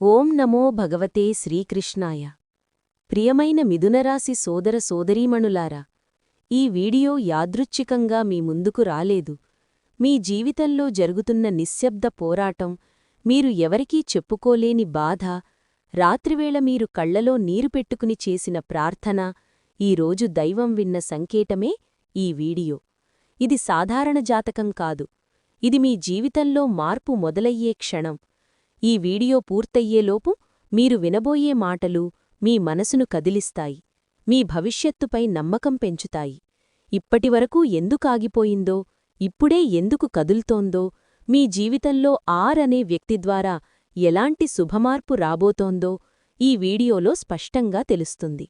ఓం నమో భగవతే శ్రీకృష్ణాయ. ప్రియమైన మిథునరాశి సోదర సోదరీమణులారా ఈ వీడియో యాదృచ్ఛికంగా మీ ముందుకు రాలేదు. మీ జీవితంలో జరుగుతున్న నిశ్శబ్ద పోరాటం మీరు ఎవరికీ చెప్పుకోలేని బాధ రాత్రివేళ మీరు కళ్ళలో నీరు పెట్టుకుని చేసిన ప్రార్థన ఈరోజు దైవం విన్న సంకేతమే ఈ వీడియో. ఇది సాధారణ జాతకం కాదు. ఇది మీ జీవితంలో మార్పు మొదలయ్యే క్షణం. ఈ వీడియో పూర్తయ్యేలోపు మీరు వినబోయే మాటలు మీ మనసును కదిలిస్తాయి మీ భవిష్యత్తుపై నమ్మకం పెంచుతాయి. ఇప్పటివరకు ఎందుకాగిపోయిందో ఇప్పుడే ఎందుకు కదులుతోందో మీ జీవితంలో ఆర్ అనే వ్యక్తి ద్వారా ఎలాంటి శుభమార్పు రాబోతోందో ఈ వీడియోలో స్పష్టంగా తెలుస్తుంది.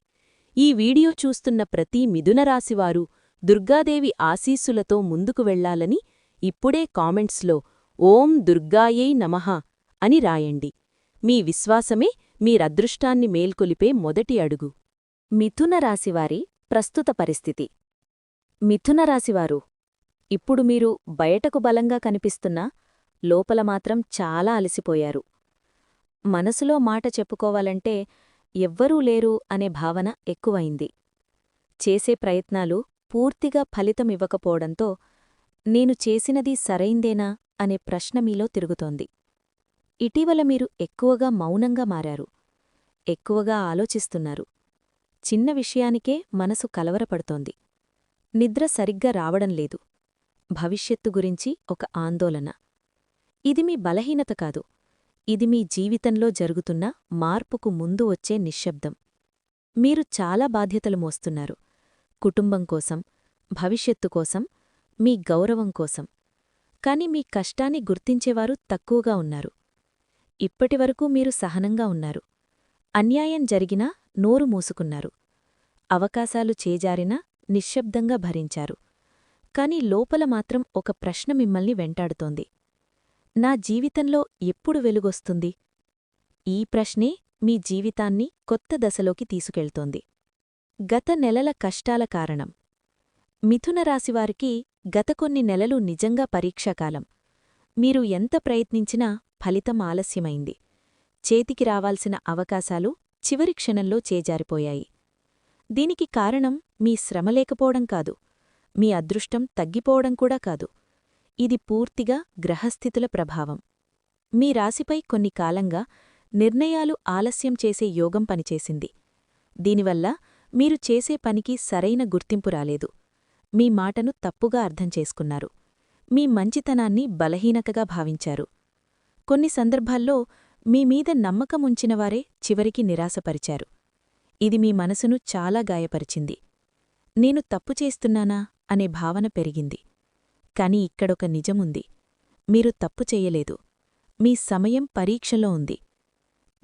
ఈ వీడియో చూస్తున్న ప్రతి మిథునరాశివారు దుర్గాదేవి ఆశీస్సులతో ముందుకు వెళ్ళాలని ఇప్పుడే కామెంట్స్లో ఓం దుర్గాయై నమః అని రాయండి. మీ విశ్వాసమే మీరదృష్టాన్ని మేల్కొలిపే మొదటి అడుగు. మిథున రాశివారి ప్రస్తుత పరిస్థితి. మిథున రాశివారు ఇప్పుడు మీరు బయటకు బలంగా కనిపిస్తున్నా లోపల మాత్రం చాలా అలసిపోయారు. మనసులో మాట చెప్పుకోవాలంటే ఎవ్వరూ లేరు అనే భావన ఎక్కువైంది. చేసే ప్రయత్నాలు పూర్తిగా ఫలితమివ్వకపోవడంతో నేను చేసినది సరైందేనా అనే ప్రశ్న మీలో తిరుగుతోంది. ఇటీవల మీరు ఎక్కువగా మౌనంగా మారారు. ఎక్కువగా ఆలోచిస్తున్నారు. చిన్న విషయానికే మనసు కలవరపడుతోంది. నిద్ర సరిగ్గా రావడం లేదు. భవిష్యత్తు గురించి ఒక ఆందోళన. ఇది మీ బలహీనత కాదు. ఇది మీ జీవితంలో జరుగుతున్న మార్పుకు ముందు వచ్చే నిశ్శబ్దం. మీరు చాలా బాధ్యతలు మోస్తున్నారు. కుటుంబం కోసం భవిష్యత్తు కోసం మీ గౌరవం కోసం. కాని మీ కష్టాన్ని గుర్తించేవారు తక్కువగా ఉన్నారు. ఇప్పటివరకు మీరు సహనంగా ఉన్నారు. అన్యాయం జరిగినా నోరు మూసుకున్నారు. అవకాశాలు చేజారినా నిశ్శబ్దంగా భరించారు. కాని లోపల మాత్రం ఒక ప్రశ్న మిమ్మల్ని వెంటాడుతోంది. నా జీవితంలో ఎప్పుడు వెలుగొస్తుంది? ఈ ప్రశ్నే మీ జీవితాన్ని కొత్త దశలోకి తీసుకెళ్తోంది. గత నెలల కష్టాల కారణం. మిథున రాశివారికి గత కొన్ని నెలలు నిజంగా పరీక్షాకాలం. మీరు ఎంత ప్రయత్నించినా ఫలితం ఆలస్యమైంది. చేతికి రావాల్సిన అవకాశాలు చివరి క్షణంలో చేజారిపోయాయి. దీనికి కారణం మీ శ్రమలేకపోవడం కాదు. మీ అదృష్టం తగ్గిపోవడం కూడా కాదు. ఇది పూర్తిగా గ్రహస్థితుల ప్రభావం. మీ రాశిపై కొన్ని కాలంగా నిర్ణయాలు ఆలస్యం చేసే యోగం పనిచేసింది. దీనివల్ల మీరు చేసే పనికి సరైన గుర్తింపు రాలేదు. మీ మాటను తప్పుగా అర్థం చేసుకున్నారు. మీ మంచితనాన్ని బలహీనతగా భావించారు. కొన్ని సందర్భాల్లో మీమీద నమ్మకముంచినవారే చివరికి నిరాశపరిచారు. ఇది మీ మనసును చాలా గాయపరిచింది. నేను తప్పు చేస్తున్నానా అనే భావన పెరిగింది. కాని ఇక్కడొక నిజముంది. మీరు తప్పు చెయ్యలేదు మీ సమయం పరీక్షలో ఉంది.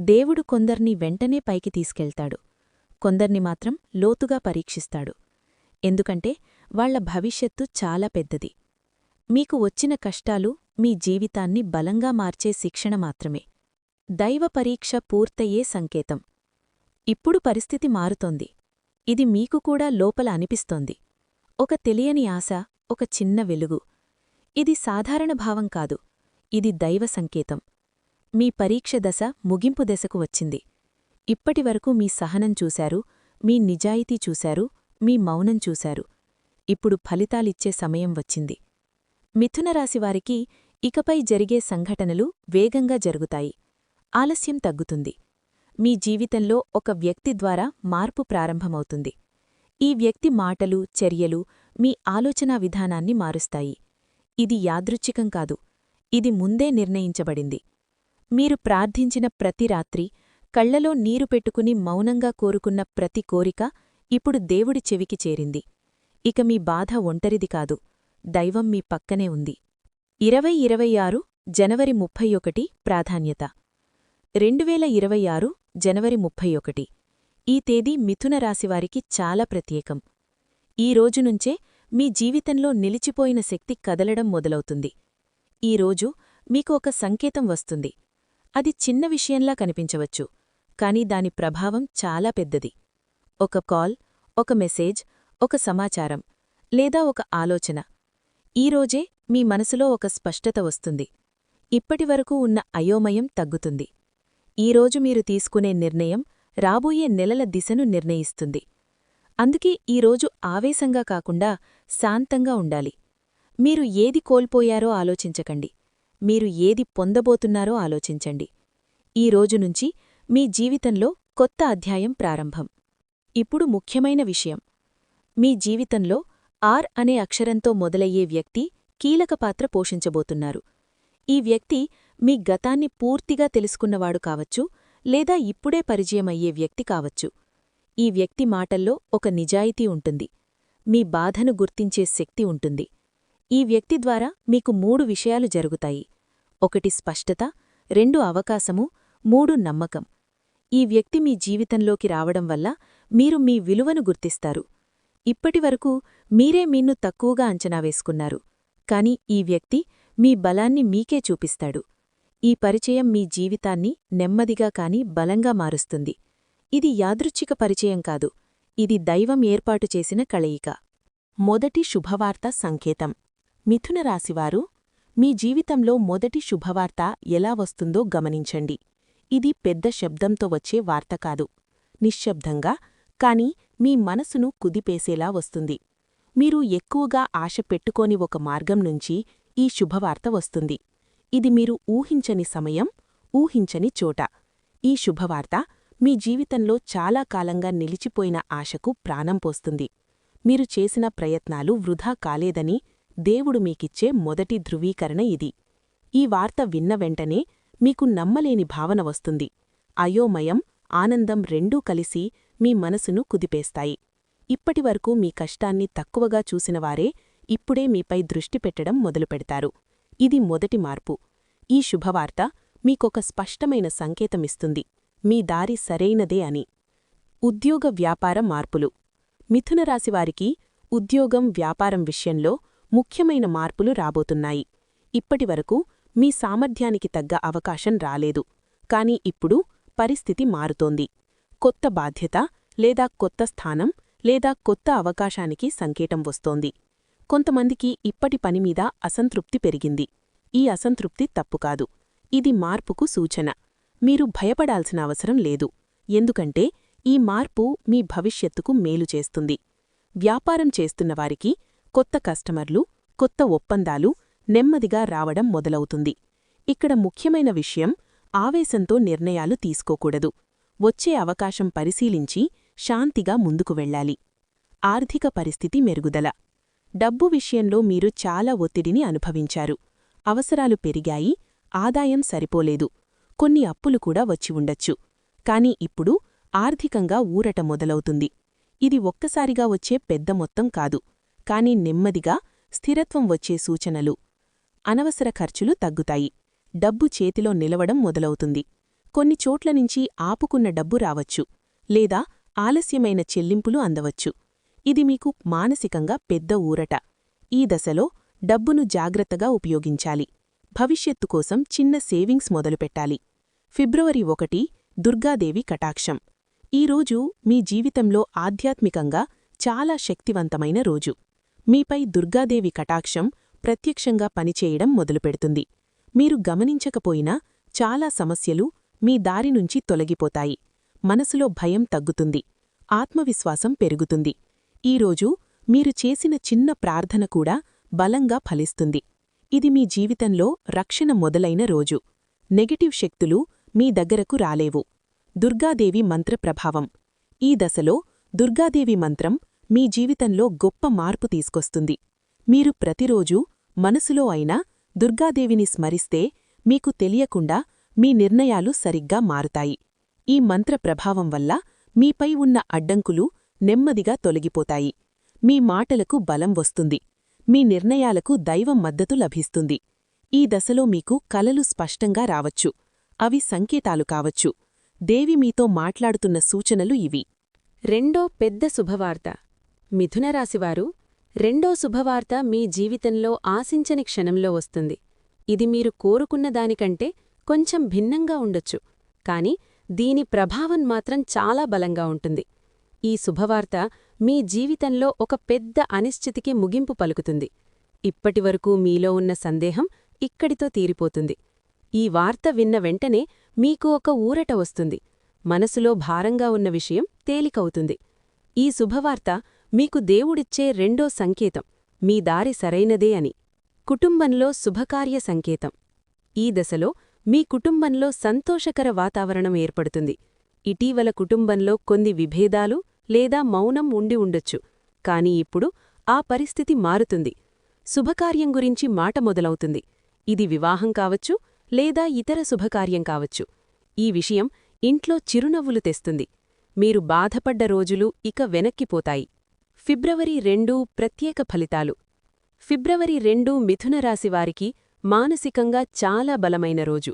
దేవుడు కొందర్ని వెంటనే పైకి తీసుకెళ్తాడు. కొందర్ని మాత్రం లోతుగా పరీక్షిస్తాడు. ఎందుకంటే వాళ్ళ భవిష్యత్తు చాలా పెద్దది. మీకు వచ్చిన కష్టాలు మీ జీవితాన్ని బలంగా మార్చే శిక్షణ మాత్రమే. దైవ పరీక్ష పూర్తయ్యే సంకేతం. ఇప్పుడు పరిస్థితి మారుతోంది. ఇది మీకు కూడా లోపల అనిపిస్తోంది. ఒక తెలియని ఆశ ఒక చిన్న వెలుగు. ఇది సాధారణ భావం కాదు. ఇది దైవ సంకేతం. మీ పరీక్ష దశ ముగింపు దశకు వచ్చింది. ఇప్పటివరకు మీ సహనం చూశారు మీ నిజాయితీ చూశారు మీ మౌనం చూశారు. ఇప్పుడు ఫలితాలిచ్చే సమయం వచ్చింది. మిథునరాశివారికి ఇకపై జరిగే సంఘటనలు వేగంగా జరుగుతాయి. ఆలస్యం తగ్గుతుంది. మీ జీవితంలో ఒక వ్యక్తి ద్వారా మార్పు ప్రారంభమవుతుంది. ఈ వ్యక్తి మాటలు చర్యలు మీ ఆలోచనా విధానాన్ని మారుస్తాయి. ఇది యాదృచ్ఛికం కాదు. ఇది ముందే నిర్ణయించబడింది. మీరు ప్రార్థించిన ప్రతి రాత్రి కళ్ళలో నీరు పెట్టుకుని మౌనంగా కోరుకున్న ప్రతి కోరిక ఇప్పుడు దేవుడి చెవికి చేరింది. ఇక మీ బాధ ఒంటరిది కాదు. దైవం మీ పక్కనే ఉంది. ఇరవై ఇరవై ఆరు జనవరి ముప్పై ఒకటి ప్రాధాన్యత. రెండువేల ఇరవై ఆరు జనవరి ముప్పై ఒకటి. ఈ తేదీ మిథున రాశివారికి చాలా ప్రత్యేకం. ఈ రోజునుంచే మీ జీవితంలో నిలిచిపోయిన శక్తి కదలడం మొదలవుతుంది. ఈరోజు మీకు ఒక సంకేతం వస్తుంది. అది చిన్న విషయంలా కనిపించవచ్చు కాని దాని ప్రభావం చాలా పెద్దది. ఒక కాల్ ఒక మెసేజ్ ఒక సమాచారం లేదా ఒక ఆలోచన ఈరోజే మీ మనసులో ఒక స్పష్టత వస్తుంది. ఇప్పటివరకు ఉన్న అయోమయం తగ్గుతుంది. ఈరోజు మీరు తీసుకునే నిర్ణయం రాబోయే నెలల దిశను నిర్ణయిస్తుంది. అందుకే ఈరోజు ఆవేశంగా కాకుండా శాంతంగా ఉండాలి. మీరు ఏది కోల్పోయారో ఆలోచించకండి. మీరు ఏది పొందబోతున్నారో ఆలోచించండి. ఈ రోజునుంచి మీ జీవితంలో కొత్త అధ్యాయం ప్రారంభం. ఇప్పుడు ముఖ్యమైన విషయం. మీ జీవితంలో ఆర్ అనే అక్షరంతో మొదలయ్యే వ్యక్తి కీలక పాత్ర పోషించబోతున్నారు. ఈ వ్యక్తి మీ గతాన్ని పూర్తిగా తెలుసుకున్నవాడు కావచ్చు లేదా ఇప్పుడే పరిచయమయ్యే వ్యక్తి కావచ్చు. ఈ వ్యక్తి మాటల్లో ఒక నిజాయితీ ఉంటుంది. మీ బాధను గుర్తించే శక్తి ఉంటుంది. ఈ వ్యక్తి ద్వారా మీకు మూడు విషయాలు జరుగుతాయి. ఒకటి స్పష్టత రెండు అవకాశము మూడు నమ్మకం. ఈ వ్యక్తి మీ జీవితంలోకి రావడం వల్ల మీరు మీ విలువను గుర్తిస్తారు. ఇప్పటివరకు మీరే మీన్ను తక్కువగా అంచనా వేసుకున్నారు. కాని ఈ వ్యక్తి మీ బలాన్ని మీకే చూపిస్తాడు. ఈ పరిచయం మీ జీవితాన్ని నెమ్మదిగా కాని బలంగా మారుస్తుంది. ఇది యాదృచ్ఛిక పరిచయం కాదు. ఇది దైవం ఏర్పాటు చేసిన కళయిక మొదటి శుభవార్త సంకేతం. మిథున రాశివారు మీ జీవితంలో మొదటి శుభవార్త ఎలా వస్తుందో గమనించండి. ఇది పెద్ద శబ్దంతో వచ్చే వార్త కాదు. నిశ్శబ్దంగా కాని మీ మనసును కుదిపేసేలా వస్తుంది. మీరు ఎక్కువగా ఆశ పెట్టుకోని ఒక మార్గం నుంచి ఈ శుభవార్త వస్తుంది. ఇది మీరు ఊహించని సమయం ఊహించని చోట. ఈ శుభవార్త మీ జీవితంలో చాలా కాలంగా నిలిచిపోయిన ఆశకు ప్రాణం పోస్తుంది. మీరు చేసిన ప్రయత్నాలు వృధా కాలేదని దేవుడు మీకిచ్చే మొదటి ధృవీకరణ ఇది. ఈ వార్త విన్న వెంటనే మీకు నమ్మలేని భావన వస్తుంది. అయోమయం ఆనందం రెండూ కలిసి మీ మనసును కుదిపేస్తాయి. ఇప్పటివరకు మీ కష్టాన్ని తక్కువగా చూసినవారే ఇప్పుడే మీపై దృష్టి పెట్టడం మొదలుపెడతారు ఇది మొదటి మార్పు. ఈ శుభవార్త మీకొక స్పష్టమైన సంకేతమిస్తుంది. మీ దారి సరైనదే అని. ఉద్యోగ వ్యాపార మార్పులు. మిథునరాశివారికి ఉద్యోగం వ్యాపారం విషయంలో ముఖ్యమైన మార్పులు రాబోతున్నాయి. ఇప్పటివరకు మీ సామర్థ్యానికి తగ్గ అవకాశం రాలేదు. కాని ఇప్పుడు పరిస్థితి మారుతోంది. కొత్త బాధ్యత లేదా కొత్త స్థానం లేదా కొత్త అవకాశానికి సంకేతం వస్తోంది. కొంతమందికి ఇప్పటి పనిమీద అసంతృప్తి పెరిగింది. ఈ అసంతృప్తి తప్పుకాదు ఇది మార్పుకు సూచన. మీరు భయపడాల్సిన అవసరం లేదు. ఎందుకంటే ఈ మార్పు మీ భవిష్యత్తుకు మేలు చేస్తుంది. వ్యాపారం చేస్తున్నవారికి కొత్త కస్టమర్లు కొత్త ఒప్పందాలు నెమ్మదిగా రావడం మొదలవుతుంది. ఇక్కడ ముఖ్యమైన విషయం ఆవేశంతో నిర్ణయాలు తీసుకోకూడదు. వచ్చే అవకాశం పరిశీలించి శాంతిగా ముందుకు వెళ్ళాలి. ఆర్థిక పరిస్థితి మెరుగుదల. డబ్బు విషయంలో మీరు చాలా ఒత్తిడిని అనుభవించారు. అవసరాలు పెరిగాయి ఆదాయం సరిపోలేదు కొన్ని అప్పులు కూడా వచ్చి ఉండొచ్చు. కాని ఇప్పుడు ఆర్థికంగా ఊరట మొదలవుతుంది. ఇది ఒక్కసారిగా వచ్చే పెద్ద మొత్తం కాదు. కాని నెమ్మదిగా స్థిరత్వం వచ్చే సూచనలు. అనవసర ఖర్చులు తగ్గుతాయి. డబ్బు చేతిలో నిలవడం మొదలవుతుంది. కొన్ని చోట్ల నుంచి ఆపుకున్న డబ్బు రావచ్చు లేదా ఆలస్యమైన చెల్లింపులు అందవచ్చు. ఇది మీకు మానసికంగా పెద్ద ఊరట. ఈ దశలో డబ్బును జాగ్రత్తగా ఉపయోగించాలి. భవిష్యత్తు కోసం చిన్న సేవింగ్స్ మొదలుపెట్టాలి. ఫిబ్రవరి ఒకటి దుర్గాదేవి కటాక్షం. ఈరోజు మీ జీవితంలో ఆధ్యాత్మికంగా చాలా శక్తివంతమైన రోజు. మీపై దుర్గాదేవి కటాక్షం ప్రత్యక్షంగా పనిచేయడం మొదలుపెడుతుంది. మీరు గమనించకపోయినా చాలా సమస్యలు మీ దారి నుంచి తొలగిపోతాయి. మనసులో భయం తగ్గుతుంది. ఆత్మవిశ్వాసం పెరుగుతుంది. ఈరోజు మీరు చేసిన చిన్న ప్రార్థన కూడా బలంగా ఫలిస్తుంది. ఇది మీ జీవితంలో రక్షణ మొదలైన రోజు. నెగటివ్ శక్తులు మీ దగ్గరకు రాలేవు. దుర్గాదేవి మంత్ర ప్రభావం. ఈ దశలో దుర్గాదేవి మంత్రం మీ జీవితంలో గొప్ప మార్పు తీసుకొస్తుంది. మీరు ప్రతిరోజూ మనసులో అయినా దుర్గాదేవిని స్మరిస్తే మీకు తెలియకుండా మీ నిర్ణయాలు సరిగ్గా మారుతాయి. ఈ మంత్ర ప్రభావం వల్ల మీపై ఉన్న అడ్డంకులు నెమ్మదిగా తొలగిపోతాయి. మీ మాటలకు బలం వస్తుంది. మీ నిర్ణయాలకు దైవం మద్దతు లభిస్తుంది. ఈ దశలో మీకు కలలు స్పష్టంగా రావచ్చు. అవి సంకేతాలు కావచ్చు. దేవి మీతో మాట్లాడుతున్న సూచనలు ఇవి. రెండో పెద్ద శుభవార్త. మిథునరాశివారు రెండో శుభవార్త మీ జీవితంలో ఆశించని క్షణంలో వస్తుంది. ఇది మీరు కోరుకున్న దానికంటే కొంచెం భిన్నంగా ఉండొచ్చు. కాని దీని ప్రభావం మాత్రం చాలా బలంగా ఉంటుంది. ఈ శుభవార్త మీ జీవితంలో ఒక పెద్ద అనిశ్చితికి ముగింపు పలుకుతుంది. ఇప్పటివరకు మీలో ఉన్న సందేహం ఇక్కడితో తీరిపోతుంది. ఈ వార్త విన్న వెంటనే మీకు ఒక ఊరట వస్తుంది. మనసులో భారంగా ఉన్న విషయం తేలికవుతుంది. ఈ శుభవార్త మీకు దేవుడిచ్చే రెండో సంకేతం. మీ దారి సరైనదే అని. కుటుంబంలో శుభకార్య సంకేతం. ఈ దశలో మీ కుటుంబంలో సంతోషకర వాతావరణం ఏర్పడుతుంది. ఇటీవల కుటుంబంలో కొన్ని విభేదాలు లేదా మౌనం ఉండి ఉండొచ్చు. కాని ఇప్పుడు ఆ పరిస్థితి మారుతుంది. శుభకార్యం గురించి మాట మొదలవుతుంది. ఇది వివాహం కావచ్చు లేదా ఇతర శుభకార్యం కావచ్చు. ఈ విషయం ఇంట్లో చిరునవ్వులు తెస్తుంది. మీరు బాధపడ్డ రోజులు ఇక వెనక్కిపోతాయి. ఫిబ్రవరి రెండు ప్రత్యేక ఫలితాలు. ఫిబ్రవరి రెండు మిథునరాశివారికి మానసికంగా చాలా బలమైన రోజు.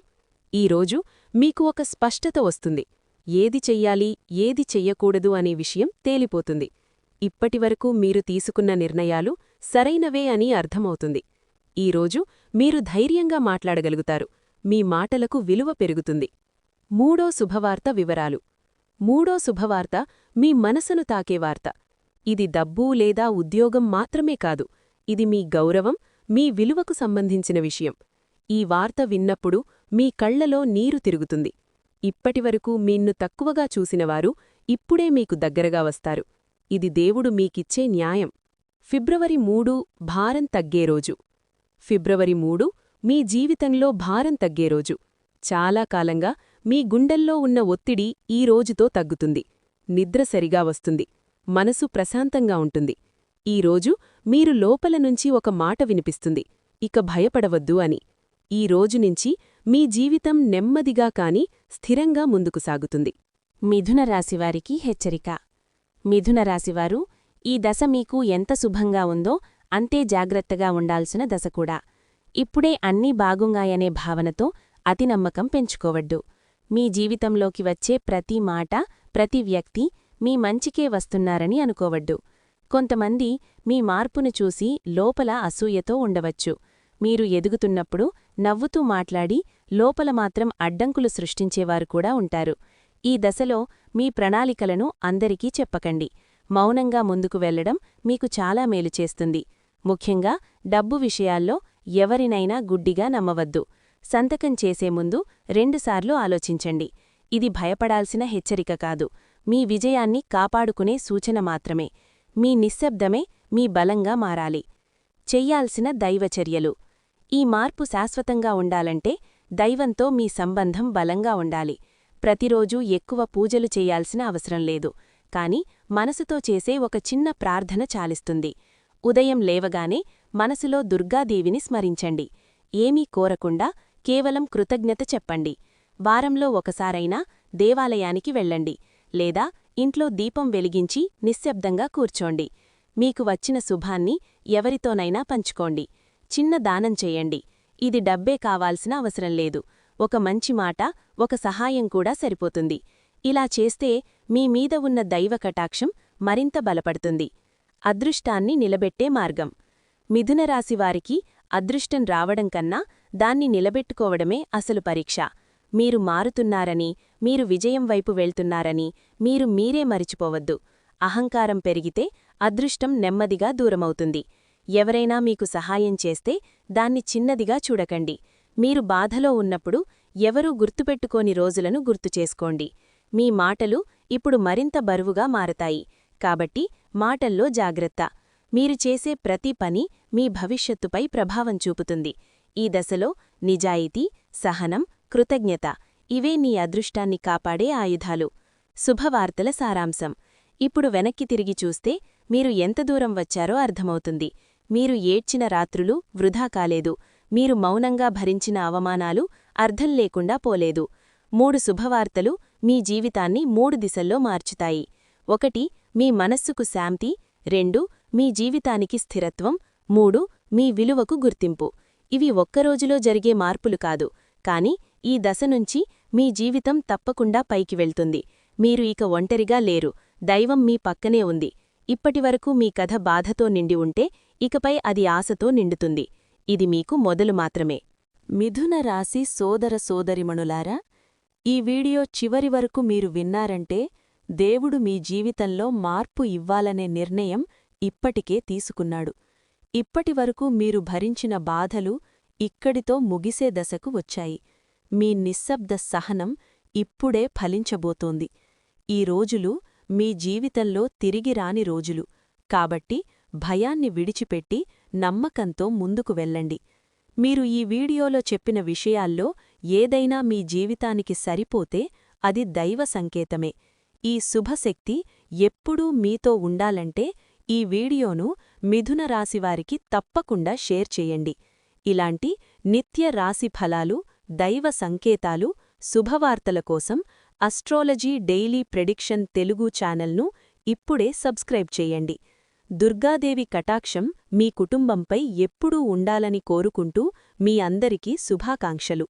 ఈ రోజు మీకు ఒక స్పష్టత వస్తుంది. ఏది చెయ్యాలి ఏది చెయ్యకూడదు అనే విషయం తేలిపోతుంది. ఇప్పటివరకు మీరు తీసుకున్న నిర్ణయాలు సరైనవే అని అర్థమవుతుంది. ఈరోజు మీరు ధైర్యంగా మాట్లాడగలుగుతారు. మీ మాటలకు విలువ పెరుగుతుంది. మూడో శుభవార్త వివరాలు. మూడో శుభవార్త మీ మనసును తాకే వార్త. ఇది డబ్బు లేదా ఉద్యోగం మాత్రమే కాదు. ఇది మీ గౌరవం మీ విలువకు సంబంధించిన విషయం. ఈ వార్త విన్నప్పుడు మీ కళ్ళలో నీరు తిరుగుతుంది. ఇప్పటివరకు మీన్ను తక్కువగా చూసినవారు ఇప్పుడే మీకు దగ్గరగా వస్తారు. ఇది దేవుడు మీకిచ్చే న్యాయం. ఫిబ్రవరి మూడు భారం తగ్గే రోజు. ఫిబ్రవరి మూడు మీ జీవితంలో భారం తగ్గే రోజు. చాలా కాలంగా మీ గుండెల్లో ఉన్న ఒత్తిడి ఈ రోజుతో తగ్గుతుంది. నిద్ర సరిగా వస్తుంది. మనసు ప్రశాంతంగా ఉంటుంది. ఈరోజు మీరు లోపల నుంచి ఒక మాట వినిపిస్తుంది. ఇక భయపడవద్దు అని. ఈ రోజునుంచి మీ జీవితం నెమ్మదిగా కాని స్థిరంగా ముందుకు సాగుతుంది. మిథున రాశివారికి హెచ్చరిక. మిథున రాశివారు ఈ దశ మీకు ఎంత శుభంగా ఉందో అంతే జాగ్రత్తగా ఉండాల్సిన దశ కూడా. ఇప్పుడే అన్నీ బాగుంగాయనే భావనతో అతి నమ్మకం పెంచుకోవడ్డు మీ జీవితంలోకి వచ్చే ప్రతి మాట ప్రతి వ్యక్తి మీ మంచికే వస్తున్నారని అనుకోవడ్డు కొంతమంది మీ మార్పును చూసి లోపల అసూయతో ఉండవచ్చు. మీరు ఎదుగుతున్నప్పుడు నవ్వుతూ మాట్లాడి లోపల మాత్రం అడ్డంకులు సృష్టించేవారు కూడా ఉంటారు. ఈ దశలో మీ ప్రణాళికలను అందరికీ చెప్పకండి. మౌనంగా ముందుకు వెళ్ళడం మీకు చాలా మేలు చేస్తుంది. ముఖ్యంగా డబ్బు విషయాల్లో ఎవరినైనా గుడ్డిగా నమ్మవద్దు. సంతకం చేసే ముందు రెండుసార్లు ఆలోచించండి. ఇది భయపడాల్సిన హెచ్చరిక కాదు. మీ విజయాన్ని కాపాడుకునే సూచన మాత్రమే. మీ నిశ్శబ్దమే మీ బలంగా మారాలి. చెయ్యాల్సిన దైవచర్యలు ఈ మార్పు శాశ్వతంగా ఉండాలంటే దైవంతో మీ సంబంధం బలంగా ఉండాలి. ప్రతిరోజూ ఎక్కువ పూజలు చేయాల్సిన అవసరం లేదు. కాని మనసుతో చేసే ఒక చిన్న ప్రార్థన చాలిస్తుంది. ఉదయం లేవగానే మనసులో దుర్గాదేవిని స్మరించండి. ఏమీ కోరకుండా కేవలం కృతజ్ఞత చెప్పండి. వారంలో ఒకసారైనా దేవాలయానికి వెళ్ళండి. లేదా ఇంట్లో దీపం వెలిగించి నిశ్శబ్దంగా కూర్చోండి. మీకు వచ్చిన శుభాన్ని ఎవరితోనైనా పంచుకోండి. చిన్న దానం చేయండి. ఇది డబ్బే కావాల్సిన అవసరం లేదు. ఒక మంచి మాట ఒక సహాయం కూడా సరిపోతుంది. ఇలా చేస్తే మీ మీద ఉన్న దైవ కటాక్షం మరింత బలపడుతుంది. అదృష్టాన్ని నిలబెట్టే మార్గం. మిథునరాశివారికి అదృష్టం రావడం కన్నా దాన్ని నిలబెట్టుకోవడమే అసలు పరీక్ష. మీరు మారుతున్నారని మీరు విజయం వైపు వెళ్తున్నారని మీరు మీరే మరిచిపోవద్దు. అహంకారం పెరిగితే అదృష్టం నెమ్మదిగా దూరమవుతుంది. ఎవరైనా మీకు సహాయం చేస్తే దాన్ని చిన్నదిగా చూడకండి. మీరు బాధలో ఉన్నప్పుడు ఎవరూ గుర్తుపెట్టుకోని రోజులను గుర్తుచేసుకోండి మీ మాటలు ఇప్పుడు మరింత బరువుగా మారతాయి. కాబట్టి మాటల్లో జాగ్రత్త. మీరు చేసే ప్రతి పని మీ భవిష్యత్తుపై ప్రభావం చూపుతుంది. ఈ దశలో నిజాయితీ సహనం కృతజ్ఞత ఇవే నీ అదృష్టాన్ని కాపాడే ఆయుధాలు. శుభవార్తల సారాంశం. ఇప్పుడు వెనక్కి తిరిగి చూస్తే మీరు ఎంత దూరం వచ్చారో అర్థమవుతుంది. మీరు ఏడ్చిన రాత్రులు వృధా కాలేదు. మీరు మౌనంగా భరించిన అవమానాలు అర్థం లేకుండా పోలేదు. మూడు శుభవార్తలు మీ జీవితాన్ని మూడు దిశల్లో మార్చుతాయి. ఒకటి మీ మనస్సుకు శాంతి. రెండు మీ జీవితానికి స్థిరత్వం. మూడు మీ విలువకు గుర్తింపు. ఇవి ఒక్కరోజులో జరిగే మార్పులు కాదు. కాని ఈ దశ నుంచి మీ జీవితం తప్పకుండా పైకి వెళ్తుంది. మీరు ఇక ఒంటరిగా లేరు. దైవం మీ పక్కనే ఉంది. ఇప్పటివరకు మీ కథ బాధతో నిండి ఉంటే ఇకపై అది ఆశతో నిండుతుంది. ఇది మీకు మొదలు మాత్రమే. మిథున రాశి సోదర సోదరిమణులారా ఈ వీడియో చివరి వరకు మీరు విన్నారంటే దేవుడు మీ జీవితంలో మార్పు ఇవ్వాలనే నిర్ణయం ఇప్పటికే తీసుకున్నాడు. ఇప్పటివరకు మీరు భరించిన బాధలు ఇక్కడితో ముగిసే దశకు వచ్చాయి. మీ నిశ్శబ్ద సహనం ఇప్పుడే ఫలించబోతోంది. ఈ రోజులు మీ జీవితంలో తిరిగి రాని రోజులు. కాబట్టి భయాన్ని విడిచిపెట్టి నమ్మకంతో ముందుకు వెళ్ళండి. మీరు ఈ వీడియోలో చెప్పిన విషయాల్లో ఏదైనా మీ జీవితానికి సరిపోతే అది దైవ సంకేతమే. ఈ శుభశక్తి ఎప్పుడూ మీతో ఉండాలంటే ఈ వీడియోను మిథున రాశివారికి తప్పకుండా షేర్ చేయండి. ఇలాంటి నిత్య రాశి ఫలాలు దైవ సంకేతాలు శుభవార్తల కోసం అస్ట్రాలజీ డైలీ ప్రెడిక్షన్ తెలుగు ఛానల్ను ఇప్పుడే సబ్స్క్రైబ్ చేయండి. దుర్గాదేవి కటాక్షం మీ కుటుంబంపై ఎప్పుడూ ఉండాలని కోరుకుంటూ మీ అందరికీ శుభాకాంక్షలు.